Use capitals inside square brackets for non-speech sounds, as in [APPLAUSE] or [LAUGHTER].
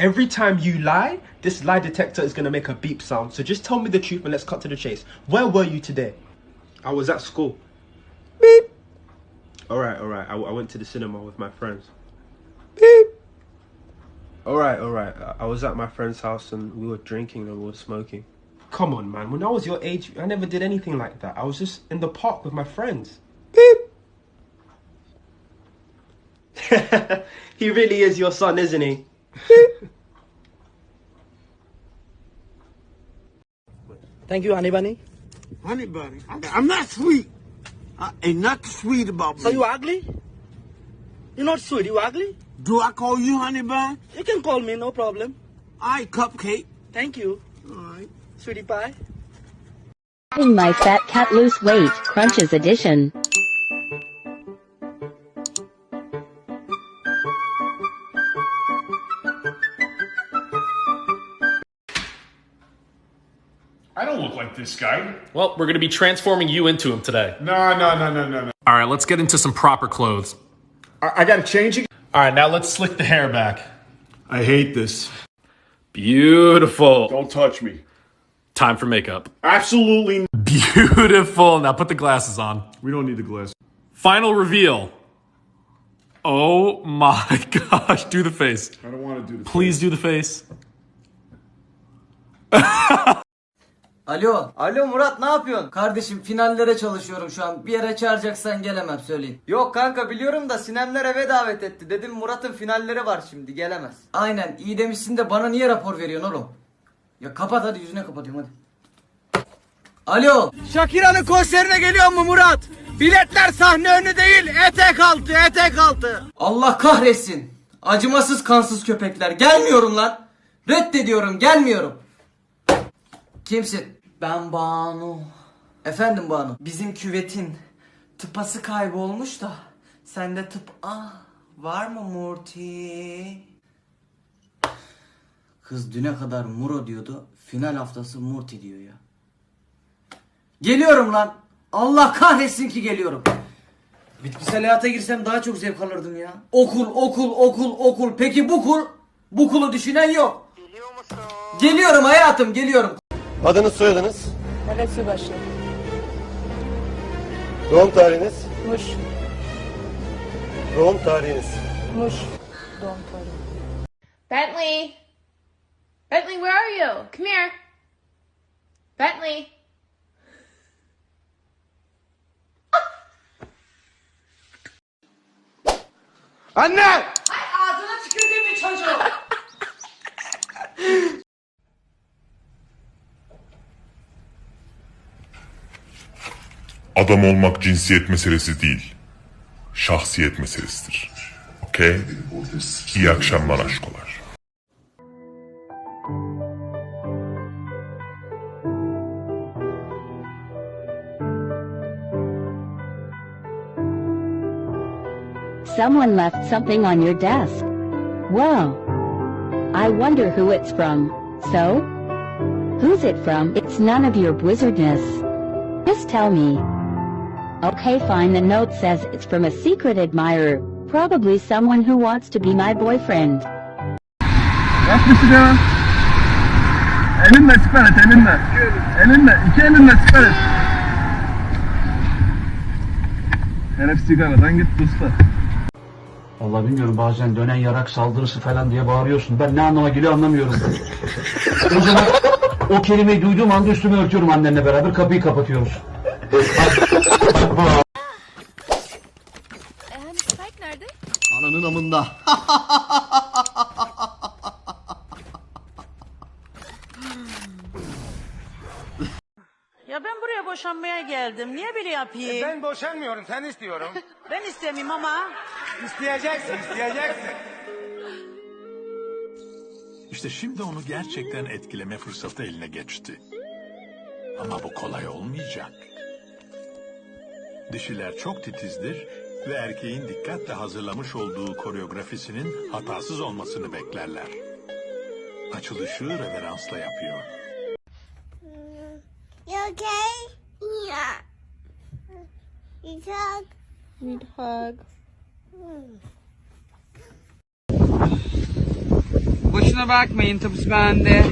Every time you lie, this lie detector is gonna make a beep sound. So just tell me the truth and let's cut to the chase. Where were you today? I was at school. Beep. Alright, alright. I, I went to the cinema with my friends. Beep. Alright, alright. I- I was at my friend's house and we were drinking and we were smoking. Come on, man. When I was your age, I never did anything like that. I was just in the park with my friends. Beep. [LAUGHS] he really is your son, isn't he? Thank you, honey bunny. Honey bunny, I- I'm not sweet. I ain't nothing sweet about me. So you ugly? You're not sweet, you ugly? Do I call you honey Bunny? You can call me, no problem. I cupcake. Thank you, All right. sweetie pie. In my fat cat lose weight, crunches edition. I don't look like this guy. Well, we're going to be transforming you into him today. No, no, no, no, no, no. All right, let's get into some proper clothes. I, I gotta change again. All right, now let's slick the hair back. I hate this. Beautiful. Don't touch me. Time for makeup. Absolutely. Beautiful. Now put the glasses on. We don't need the glass. Final reveal. Oh my [LAUGHS] gosh. Do the face. I don't want to do this. Please do the face. [LAUGHS] Alo. Alo Murat ne yapıyorsun? Kardeşim finallere çalışıyorum şu an. Bir yere çağıracaksan gelemem söyleyin. Yok kanka biliyorum da Sinemler eve davet etti. Dedim Murat'ın finalleri var şimdi gelemez. Aynen iyi demişsin de bana niye rapor veriyorsun oğlum? Ya kapat hadi yüzüne kapatıyorum hadi. Alo. Shakira'nın konserine geliyor mu Murat? Biletler sahne önü değil etek altı etek altı. Allah kahretsin. Acımasız kansız köpekler. Gelmiyorum lan. Reddediyorum gelmiyorum. Kimsin? Ben Banu. Efendim Banu. Bizim küvetin tıpası kaybolmuş da sende tıp ah var mı Murti? Kız düne kadar Muro diyordu. Final haftası Murti diyor ya. Geliyorum lan. Allah kahretsin ki geliyorum. Bitkisel hayata girsem daha çok zevk alırdım ya. Okul, okul, okul, okul. Peki bu kul? Bu kulu düşünen yok. Geliyor musun? Geliyorum hayatım, geliyorum. Adınız soyadınız? Evet Subaşı. Doğum tarihiniz? Muş. Doğum tarihiniz. Muş. Doğum tarihi. Bentley! Bentley, where are you? Come here. Bentley. Anne! Adam olmak cinsiyet meselesi değil. Şahsiyet meselesidir. Okey? İyi akşamlar aşkolar. Someone left something on your desk. Whoa. I wonder who it's from. So? Who's it from? It's none of your wizardness. Just tell me. Okay fine the note says it's from a secret admirer. Probably someone who wants to be my boyfriend. Yap sigara. Elinle siper et, elinle. Elinle, iki elinle siper et. Herif sigaradan gitti usta. Vallahi bilmiyorum bazen dönen yarak saldırısı falan diye bağırıyorsun. Ben ne anlama geliyor anlamıyorum. [LAUGHS] o zaman o kelimeyi duyduğum anda üstümü örtüyorum annenle beraber kapıyı kapatıyoruz. Hani Spike nerede? Ananın amında. [LAUGHS] Ya ben buraya boşanmaya geldim. Niye böyle yapayım? Ben boşanmıyorum, sen istiyorum. [LAUGHS] Ben istemeyeyim ama. isteyeceksin, isteyeceksin. İşte şimdi onu gerçekten etkileme fırsatı eline geçti. Ama bu kolay olmayacak. Dişiler çok titizdir ve erkeğin dikkatle hazırlamış olduğu koreografisinin hatasız olmasını beklerler. Açılışı reveransla yapıyor. You okay? Yeah. You talk? Need hug. Boşuna bakmayın tapusu bende.